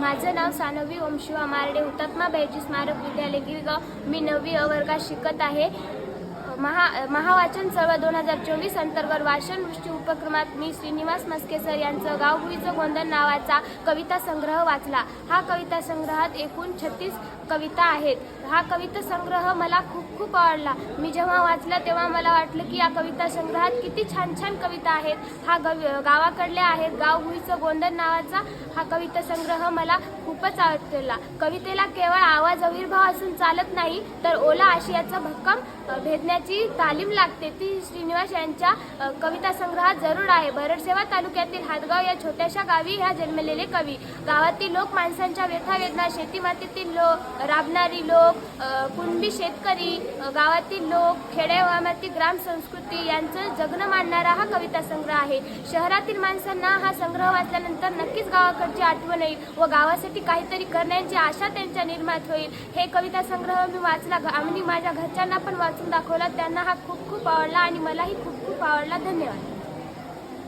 माझं नाव सानवी ओमशिवा मारडे हुतात्मा बैजी स्मारक विद्यालय गिरगाव. मी नववी वर्गात शिकत आहे. महा महावाचन चळवळ दोन हजार चोवीस अंतर्गत वाचन वृष्टी उपक्रमात मी श्रीनिवास मस्के सर यांचं गावभुईचं गोंधन नावाचा कविता संग्रह वाचला. हा कविता संग्रहात एकूण छत्तीस कविता आहेत. हा कविता संग्रह मला खूप खूप आवडला. मी जेव्हा वाचला तेव्हा मला वाटलं की या कविता संग्रहात किती छान छान कविता आहेत. हा गव गावाकडल्या आहेत. गावभुईचं गोंधन नावाचा हा कविता संग्रह मला खूपच आवडला. कवितेला केवळ आवाज अविर्भाव असून चालत नाही तर ओला आशियाचा भक्कम भेदण्याची जी तालीम लागते ती श्रीनिवास यांच्या कविता संग्रहात जरूर आहे. बरडसेवा तालुक्यातील हातगाव या छोट्याशा गावी ह्या जन्मलेले कवी. गावातील लोक माणसांच्या व्यथा वेदना शेतीमातीतील लोक राबणारी लोक कुणबी शेतकरी गावातील लोक खेड्यावामातील ग्राम संस्कृती यांचं जगणं मानणारा हा कविता संग्रह आहे. शहरातील माणसांना हा संग्रह वाचल्यानंतर नक्कीच गावाकडची आठवण येईल व गावासाठी काहीतरी करण्याची आशा त्यांच्या निर्माण होईल. हे कविता संग्रह मी वाचला. आणि माझ्या घरच्यांना पण वाचून दाखवला त्यांना हा खूप खूप आवडला आणि मलाही खूप खूप आवडला. धन्यवाद.